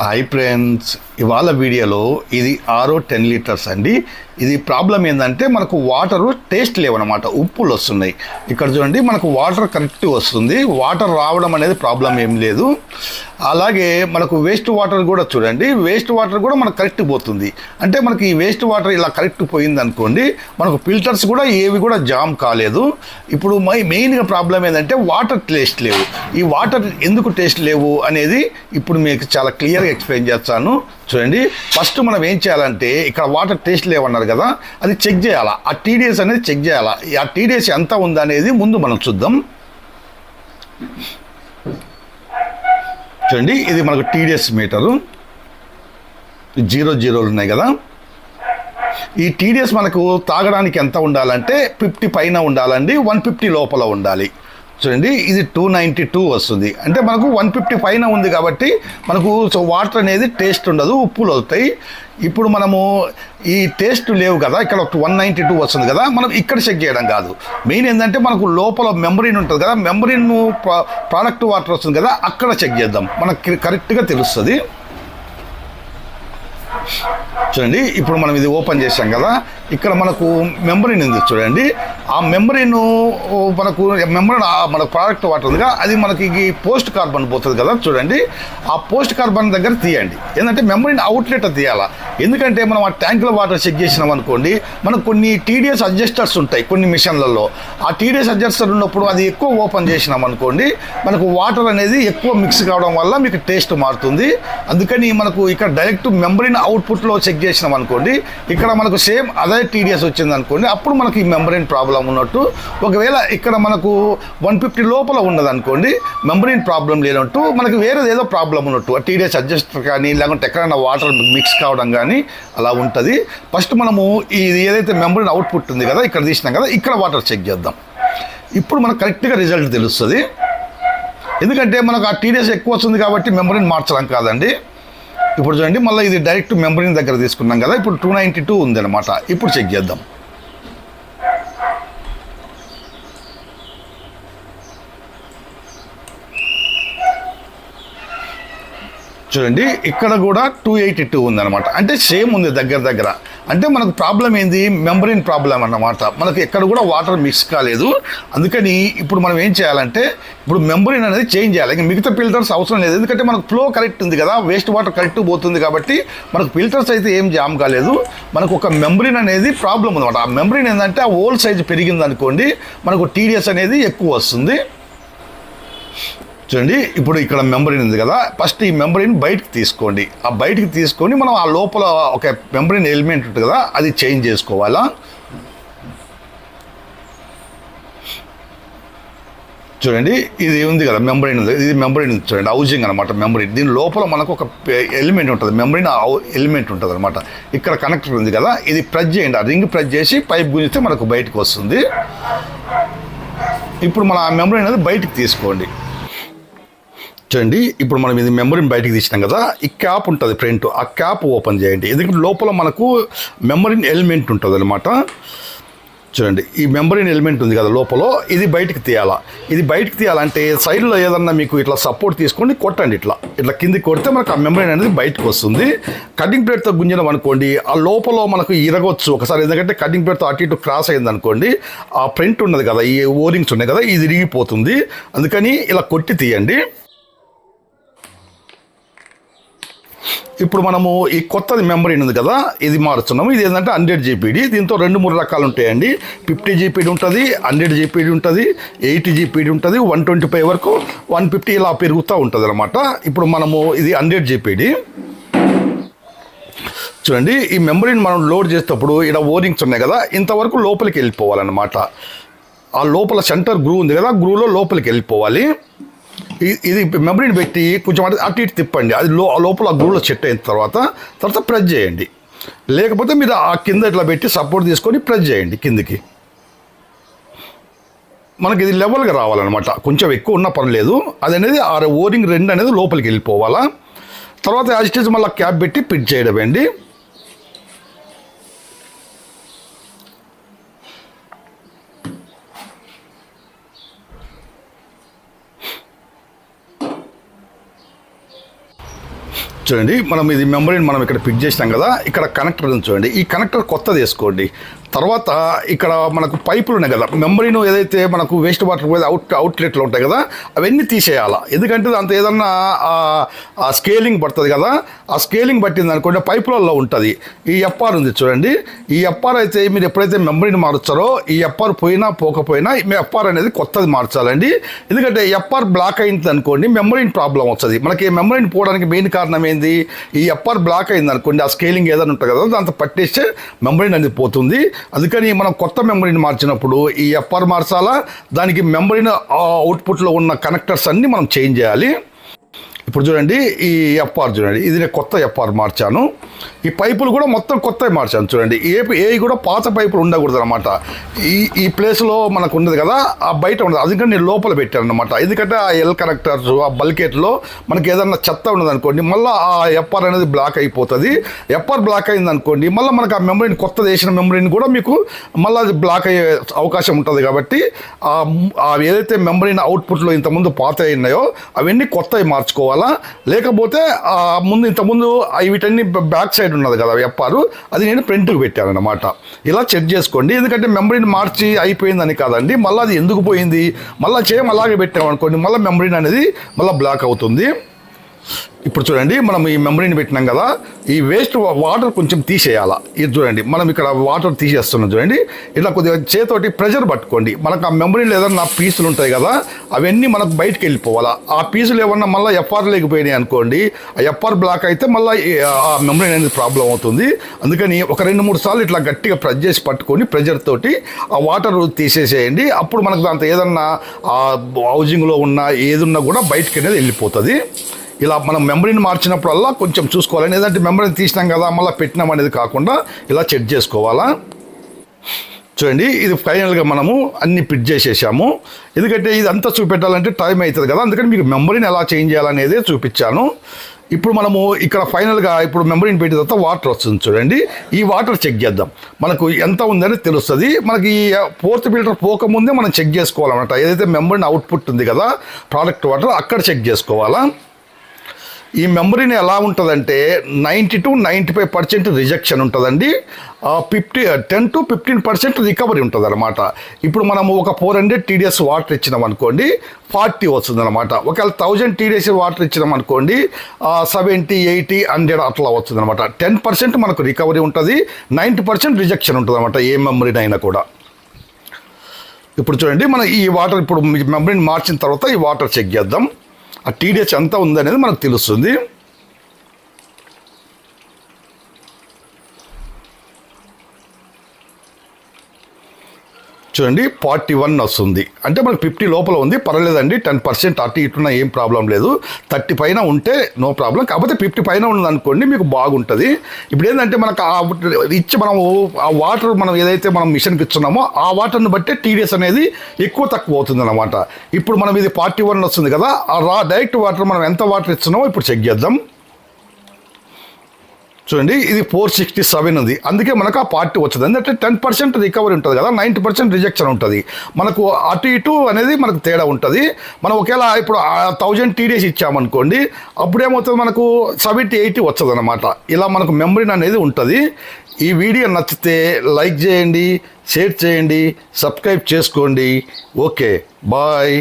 Hi friends ఇవాళ వీడియోలో ఇది ఆరో టెన్ లీటర్స్ అండి. ఇది ప్రాబ్లం ఏంటంటే మనకు వాటరు టేస్ట్ లేవన్నమాట ఉప్పులు వస్తున్నాయి. ఇక్కడ చూడండి మనకు వాటర్ కరెక్ట్ వస్తుంది. వాటర్ రావడం అనేది ప్రాబ్లం ఏం లేదు. అలాగే మనకు వేస్ట్ వాటర్ కూడా చూడండి వేస్ట్ వాటర్ కూడా మనకు కరెక్ట్ పోతుంది. అంటే మనకి ఈ వేస్ట్ వాటర్ ఇలా కరెక్ట్ పోయింది అనుకోండి మనకు ఫిల్టర్స్ కూడా ఏవి కూడా జామ్ కాలేదు. ఇప్పుడు మై మెయిన్గా ప్రాబ్లం ఏంటంటే వాటర్ టేస్ట్ లేవు. ఈ వాటర్ ఎందుకు టేస్ట్ లేవు అనేది ఇప్పుడు మీకు చాలా క్లియర్ క్లియర్గా ఎక్స్ప్లెయిన్ చేస్తాను. చూడండి. ఫస్ట్ మనం ఏం చేయాలంటే ఇక్కడ వాటర్ టేస్ట్ లేవన్నారు కదా అది చెక్ చేయాలా? ఆ టీడీఎస్ అనేది చెక్ చేయాలా? ఆ టీడీఎస్ ఎంత ఉందనేది ముందు మనం చూద్దాం. చూడండి. ఇది మనకు టీడీఎస్ మీటరు. జీరో జీరోలు ఉన్నాయి కదా. ఈ టీడీఎస్ మనకు తాగడానికి ఎంత ఉండాలంటే ఫిఫ్టీ పైన ఉండాలండి వన్ ఫిఫ్టీ లోపల ఉండాలి. చూడండి ఇది టూ నైంటీ టూ వస్తుంది. అంటే మనకు వన్ ఫిఫ్టీ పైన ఉంది కాబట్టి మనకు సో వాటర్ అనేది టేస్ట్ ఉండదు ఉప్పులు వస్తాయి. ఇప్పుడు మనము ఈ టేస్ట్ లేవు కదా ఇక్కడ వన్ నైంటీ టూ వస్తుంది కదా మనం ఇక్కడ చెక్ చేయడం కాదు. మెయిన్ ఏంటంటే మనకు లోపల మెమరీన్ ఉంటుంది కదా మెమరీన్ ప్రోడక్ట్ వాటర్ వస్తుంది కదా అక్కడ చెక్ చేద్దాం. మనకు కరెక్ట్గా తెలుస్తుంది. చూడండి ఇప్పుడు మనం ఇది ఓపెన్ చేసాం కదా ఇక్కడ మనకు మెమరీన్ ఉంది చూడండి. ఆ మెమరీను మనకు మెమరీ మన ప్రోడక్ట్ వాటర్ ఉందిగా అది మనకి పోస్ట్ కార్బన్ పోతుంది కదా చూడండి. ఆ పోస్ట్ కార్బన్ దగ్గర తీయండి. ఏంటంటే మెమరీని అవుట్లెట్ తీయాలా? ఎందుకంటే మనం ఆ ట్యాంకుల వాటర్ చెక్ చేసినాం అనుకోండి మనకు కొన్ని టీడీఎస్ అడ్జస్టర్స్ ఉంటాయి కొన్ని మిషన్లలో. ఆ టీడీఎస్ అడ్జస్టర్ ఉన్నప్పుడు అది ఎక్కువ ఓపెన్ చేసినాం అనుకోండి మనకు వాటర్ అనేది ఎక్కువ మిక్స్ కావడం వల్ల మీకు టేస్ట్ మారుతుంది. అందుకని మనకు ఇక్కడ డైరెక్ట్ మెమరీని అవుట్పుట్లో చెక్ చేసినాం అనుకోండి ఇక్కడ మనకు సేమ్ అదే టీడీఎస్ వచ్చింది అనుకోండి అప్పుడు మనకి ఈ మెమరీన్ ప్రాబ్లం ఉన్నట్టు. ఒకవేళ ఇక్కడ మనకు వన్ ఫిఫ్టీ లోపల ఉన్నదనుకోండి మెంబరీన్ మెమరీన్ ప్రాబ్లం లేనట్టు మనకి వేరేది ఏదో ప్రాబ్లం ఉన్నట్టు. టీడీఎస్ అడ్జస్టర్ కానీ లేకుంటే ఎక్కడైనా వాటర్ మిక్స్ కావడం కానీ అలా ఉంటుంది. ఫస్ట్ మనము ఇది ఏదైతే మెమరీన్ అవుట్పుట్ ఉంది కదా ఇక్కడ తీసినాం కదా ఇక్కడ వాటర్ చెక్ చేద్దాం. ఇప్పుడు మనకు కరెక్ట్గా రిజల్ట్ తెలుస్తుంది. ఎందుకంటే మనకు ఆ టీడీఎస్ ఎక్కువ వస్తుంది కాబట్టి మెమరీని మార్చడం కాదండి. ఇప్పుడు చూడండి మళ్ళీ ఇది డైరెక్ట్ మెమరీని దగ్గర తీసుకున్నాం కదా ఇప్పుడు టూ నైంటీ టూ ఉందన్నమాట. ఇప్పుడు చెక్ చేద్దాం. చూడండి ఇక్కడ కూడా టూ ఎయిటీ టూ ఉందన్నమాట. అంటే సేమ్ ఉంది దగ్గర దగ్గర. అంటే మనకు ప్రాబ్లం ఏంది? మెంబ్రెయిన్ ప్రాబ్లం అన్నమాట. మనకు ఎక్కడ కూడా వాటర్ మిక్స్ కాలేదు. అందుకని ఇప్పుడు మనం ఏం చేయాలంటే ఇప్పుడు మెంబ్రెయిన్ అనేది చేంజ్ చేయాలి. ఇంకా మిగతా ఫిల్టర్స్ అవసరం లేదు. ఎందుకంటే మనకు ఫ్లో కరెక్ట్ ఉంది కదా వేస్ట్ వాటర్ కరెక్ట్ పోతుంది కాబట్టి మనకు ఫిల్టర్స్ అయితే ఏం జామ్ కాలేదు. మనకు ఒక మెంబ్రెయిన్ అనేది ప్రాబ్లం ఉందన్నమాట. ఆ మెంబ్రెయిన్ ఏంటంటే ఆ ఓల్ సైజ్ పెరిగింది అనుకోండి మనకు టీడీఎస్ అనేది ఎక్కువ వస్తుంది. చూడండి ఇప్పుడు ఇక్కడ మెంబ్రెయిన్ ఉంది కదా. ఫస్ట్ ఈ మెంబ్రెయిన్ బయటకు తీసుకోండి. ఆ బయటికి తీసుకొని మనం ఆ లోపల ఒక మెంబ్రెయిన్ ఎలిమెంట్ ఉంటుంది కదా అది చేంజ్ చేసుకోవాలా? చూడండి ఇది ఉంది కదా మెంబ్రెయిన్ ఉంది. ఇది మెంబ్రెయిన్ చూడండి హౌజింగ్ అనమాట మెంబ్రెయిన్ దీని లోపల మనకు ఒక ఎలిమెంట్ ఉంటుంది. మెంబ్రెయిన్ ఎలిమెంట్ ఉంటుంది అనమాట ఇక్కడ కనెక్టర్ ఉంది కదా ఇది ప్రెస్ చేయండి. ఆ రింగ్ ప్రెస్ చేసి పైప్ గుంజితే మనకు బయటకు వస్తుంది. ఇప్పుడు మన ఆ మెంబ్రెయిన్ అనేది బయటికి తీసుకోండి. చూడండి ఇప్పుడు మనం ఇది మెమరీని బయటికి తీసినాం కదా ఈ క్యాప్ ఉంటుంది ఫ్రంట్ ఆ క్యాప్ ఓపెన్ చేయండి. ఎందుకంటే లోపల మనకు మెమరీన్ ఎలిమెంట్ ఉంటుంది అనమాట చూడండి ఈ మెమరీన్ ఎలిమెంట్ ఉంది కదా లోపల ఇది బయటికి తీయాలా? ఇది బయటికి తీయాలంటే సైడ్లో ఏదన్నా మీకు ఇట్లా సపోర్ట్ తీసుకొని కొట్టండి ఇట్లా. ఇట్లా కింది కొడితే మనకు ఆ మెమరీన్ అనేది బయటకు వస్తుంది. కటింగ్ ప్లేట్తో గుంజినాం అనుకోండి ఆ లోపల మనకు ఇరగొచ్చు. ఒకసారి ఎందుకంటే కటింగ్ ప్లేట్తో అటు ఇటు క్రాస్ అయింది అనుకోండి ఆ ప్రింట్ ఉన్నది కదా ఈ ఓరింగ్స్ ఉన్నాయి కదా ఇది ఇరిగిపోతుంది. అందుకని ఇలా కొట్టి తీయండి. ఇప్పుడు మనము ఈ కొత్తది మెమరీ ఉంది కదా ఇది మారుస్తున్నాము. ఇది ఏంటంటే హండ్రెడ్ జీపీడీ దీంతో రెండు మూడు రకాలు ఉంటాయండి. ఫిఫ్టీ జీపీడీ ఉంటుంది హండ్రెడ్ జీపీడీ ఉంటుంది ఎయిటీ జీపీడీ ఉంటుంది వన్ ట్వంటీ ఫైవ్ వరకు వన్ ఫిఫ్టీ ఇలా పెరుగుతూ ఉంటుంది అనమాట ఇప్పుడు మనము ఇది హండ్రెడ్ జీపీడీ చూడండి ఈ మెమరీని మనం లోడ్ చేసేటప్పుడు ఇక్కడ ఓరింగ్స్ ఉన్నాయి కదా ఇంతవరకు లోపలికి వెళ్ళిపోవాలన్నమాట. ఆ లోపల సెంటర్ గ్రూ ఉంది కదా గ్రూలో లోపలికి వెళ్ళిపోవాలి. ఇది మెమరీని పెట్టి కొంచెం అటు అటు ఇటు తిప్పండి. అది లో లోపల ఆ సెట్ అయిన తర్వాత తర్వాత ప్రెస్ చేయండి. లేకపోతే మీరు ఆ కింద ఇట్లా పెట్టి సపోర్ట్ తీసుకొని ప్రెస్ చేయండి కిందికి. మనకి ఇది లెవెల్గా రావాలన్నమాట. కొంచెం ఎక్కువ ఉన్నా పర్లేదు. అది అనేది ఆ ఓరింగ్ రెండు అనేది లోపలికి వెళ్ళిపోవాలా. తర్వాత యాజిటేజ్ మళ్ళీ క్యాప్ పెట్టి పిట్ చేయడం అండి చూడండి. మనం ఇది మెమరీని మనం ఇక్కడ పిక్ చేసినాం కదా. ఇక్కడ కనెక్టర్ చూడండి. ఈ కనెక్టర్ కొత్తది వేసుకోండి. తర్వాత ఇక్కడ మనకు పైపులు ఉన్నాయి కదా. మెమరీను ఏదైతే మనకు వేస్ట్ వాటర్ పోయి అవుట్ అవుట్లెట్లు ఉంటాయి కదా అవన్నీ తీసేయాలా? ఎందుకంటే అంత ఏదన్నా ఆ- స్కేలింగ్ పడుతుంది కదా. ఆ స్కేలింగ్ పట్టింది అనుకోండి పైపులలో ఉంటుంది. ఈ ఎఫ్ఆర్ ఉంది చూడండి. ఈ ఎఫ్ఆర్ అయితే మీరు ఎప్పుడైతే మెమరీని మారుస్తారో ఈ ఎఫ్ఆర్ పోయినా పోకపోయినా మీ ఎఫ్ఆర్ అనేది కొత్తది మార్చాలండి. ఎందుకంటే ఎఫ్ఆర్ బ్లాక్ అయింది అనుకోండి మెమరీని ప్రాబ్లం వస్తుంది. మనకి మెమరీని పోవడానికి మెయిన్ కారణం ఏంది? ఈ ఎఫ్ఆర్ బ్లాక్ అయింది అనుకోండి ఆ స్కేలింగ్ ఏదైనా ఉంటుంది కదా దాంతో పట్టేస్తే మెమరీని అనేది పోతుంది. అందుకని మనం కొత్త మెమరీని మార్చినప్పుడు ఈ ఎఫ్ఆర్ మార్చాలా? దానికి మెమరీని అవుట్పుట్లో ఉన్న కనెక్టర్స్ అన్నీ మనం చేంజ్ చేయాలి. ఇప్పుడు చూడండి ఈ ఎఫ్ఆర్ చూడండి. ఇది నేను కొత్త ఎఫ్ఆర్ మార్చాను. ఈ పైపులు కూడా మొత్తం కొత్తవి మార్చాను చూడండి. ఏ ఏ కూడా పాత పైపులు ఉండకూడదు అనమాట ఈ ఈ ప్లేస్లో మనకు ఉండదు కదా ఆ బయట ఉండదు అందుకని నేను లోపల పెట్టాను అనమాట ఎందుకంటే ఆ ఎల్ కనెక్టర్స్ ఆ బల్కెట్లో మనకి ఏదన్నా చెత్త ఉన్నది అనుకోండి మళ్ళీ ఆ ఎఫ్ఆర్ అనేది బ్లాక్ అయిపోతుంది. ఎఫ్ఆర్ బ్లాక్ అయింది అనుకోండి మళ్ళీ మనకు ఆ మెమరీని కొత్త వేసిన మెమరీని కూడా మీకు మళ్ళీ అది బ్లాక్ అయ్యే అవకాశం ఉంటుంది కాబట్టి ఏదైతే మెమరీని అవుట్పుట్లో ఇంతకుముందు పాత ఉన్నాయో అవన్నీ కొత్తవి మార్చుకోవాలి? లేకపోతే ముందు ఇంతకుముందు వీటన్ని బ్యాక్ సైడ్ ఉన్నది కదా ఎప్పారు అది నేను ప్రింట్కి పెట్టాను ఇలా చెక్ చేసుకోండి. ఎందుకంటే మెమరీని మార్చి అయిపోయిందని కాదండి. మళ్ళీ అది ఎందుకు పోయింది? మళ్ళీ చేయం అలాగే పెట్టామనుకోండి మళ్ళీ మెమరీని అనేది మళ్ళీ బ్లాక్ అవుతుంది. ఇప్పుడు చూడండి మనం ఈ మెమరీని పెట్టినాం కదా ఈ వేస్ట్ వాటర్ కొంచెం తీసేయాలా? ఇది చూడండి మనం ఇక్కడ వాటర్ తీసేస్తున్నాం చూడండి ఇట్లా కొద్దిగా చేతోటి ప్రెషర్ పట్టుకోండి. మనకు ఆ మెమరీలో ఏదన్నా పీసులు ఉంటాయి కదా అవన్నీ మనకు బయటకు వెళ్ళిపోవాలా? ఆ పీసులు ఏమన్నా మళ్ళీ ఎఫ్ఆర్ లేకపోయినాయి అనుకోండి ఆ ఎఫ్ఆర్ బ్లాక్ అయితే మళ్ళీ ఆ మెమరీ అనేది ప్రాబ్లం అవుతుంది. అందుకని ఒక రెండు మూడు సార్లు ఇట్లా గట్టిగా ప్రెస్ చేసి పట్టుకొని ప్రెషర్ తోటి ఆ వాటర్ తీసేసేయండి. అప్పుడు మనకు దాంతో ఏదన్నా ఆ హౌజింగ్లో ఉన్న ఏదున్నా కూడా బయటకు అనేది వెళ్ళిపోతుంది. ఇలా మనం మెమరీని మార్చినప్పుడల్లా కొంచెం చూసుకోవాలి. ఏదంటే మెమరీని తీసినాం కదా మళ్ళీ పెట్టినాం అనేది కాకుండా ఇలా చెక్ చేసుకోవాలా? చూడండి ఇది ఫైనల్గా మనము అన్ని పిట్ చేసేసాము. ఎందుకంటే ఇది అంతా చూపెట్టాలంటే టైం అవుతుంది కదా. అందుకని మీకు మెమరీని ఎలా చేంజ్ చేయాలనేది చూపించాను. ఇప్పుడు మనము ఇక్కడ ఫైనల్గా ఇప్పుడు మెమరీని పెట్టిన తర్వాత వాటర్ వస్తుంది చూడండి. ఈ వాటర్ చెక్ చేద్దాం. మనకు ఎంత ఉందని తెలుస్తుంది. మనకి ఈ ఫోర్త్ ఫిల్టర్ పోకముందే మనం చెక్ చేసుకోవాలన్నమాట. ఏదైతే మెమరీని అవుట్పుట్ ఉంది కదా ప్రోడక్ట్ వాటర్ అక్కడ చెక్ చేసుకోవాలా? ఈ మెమరీని ఎలా ఉంటుందంటే ninety to ninety five percent rejection ఉంటుందండి. Fifty ten to fifteen percent recovery ఉంటుంది అనమాట ఇప్పుడు మనము ఒక ఫోర్ హండ్రెడ్ టీడీఎస్ వాటర్ ఇచ్చినాం అనుకోండి ఫార్టీ వస్తుంది అనమాట ఒకవేళ థౌజండ్ టీడీఎస్ వాటర్ ఇచ్చినాం అనుకోండి సెవెంటీ ఎయిటీ హండ్రెడ్ అట్లా వస్తుంది అనమాట టెన్ పర్సెంట్ మనకు రికవరీ ఉంటుంది నైంటీ పర్సెంట్ రిజెక్షన్ ఉంటుంది అనమాట ఏ మెమరీనైనా అయినా కూడా. ఇప్పుడు చూడండి మన ఈ వాటర్ ఇప్పుడు మెమరీని మార్చిన తర్వాత ఈ వాటర్ చెక్ చేద్దాం. ఆ టీడీఎస్ ఎంత ఉందనేది మనకు తెలుస్తుంది. చూడండి ఫార్టీ వన్ వస్తుంది. అంటే మనకు ఫిఫ్టీ లోపల ఉంది పర్వాలేదండి టెన్ పర్సెంట్ అటు ఇటున్న ఏం ప్రాబ్లం లేదు. థర్టీ పైన ఉంటే నో ప్రాబ్లం కాకపోతే ఫిఫ్టీ పైన ఉన్నదనుకోండి మీకు బాగుంటుంది. ఇప్పుడు ఏంటంటే మనకు ఆ ఇచ్చి మనం ఆ వాటర్ మనం ఏదైతే మనం మిషన్కి ఇస్తున్నామో ఆ వాటర్ని బట్టే టీడీఎస్ అనేది ఎక్కువ తక్కువ అవుతుంది అనమాట ఇప్పుడు మనం ఇది ఫార్టీ వన్ వస్తుంది కదా ఆ రా డైరెక్ట్ వాటర్ మనం ఎంత వాటర్ ఇస్తున్నామో ఇప్పుడు చెక్ చేద్దాం. చూడండి ఇది ఫోర్ సిక్స్టీ సెవెన్ ఉంది. అందుకే మనకు ఆ పార్టీ వచ్చింది. ఎందుకంటే టెన్ పర్సెంట్ రికవరీ ఉంటుంది కదా నైంటీ పర్సెంట్ రిజెక్షన్ ఉంటుంది. మనకు అటు ఇటు అనేది మనకు తేడా ఉంటుంది. మనం ఒకవేళ ఇప్పుడు థౌజండ్ టీడీఎస్ ఇచ్చామనుకోండి అప్పుడు ఏమవుతుంది మనకు సెవెంటీ ఎయిటీ వచ్చదు అనమాట ఇలా మనకు మెమరీ అనేది ఉంటుంది. ఈ వీడియో నచ్చితే లైక్ చేయండి షేర్ చేయండి సబ్స్క్రైబ్ చేసుకోండి. Okay bye.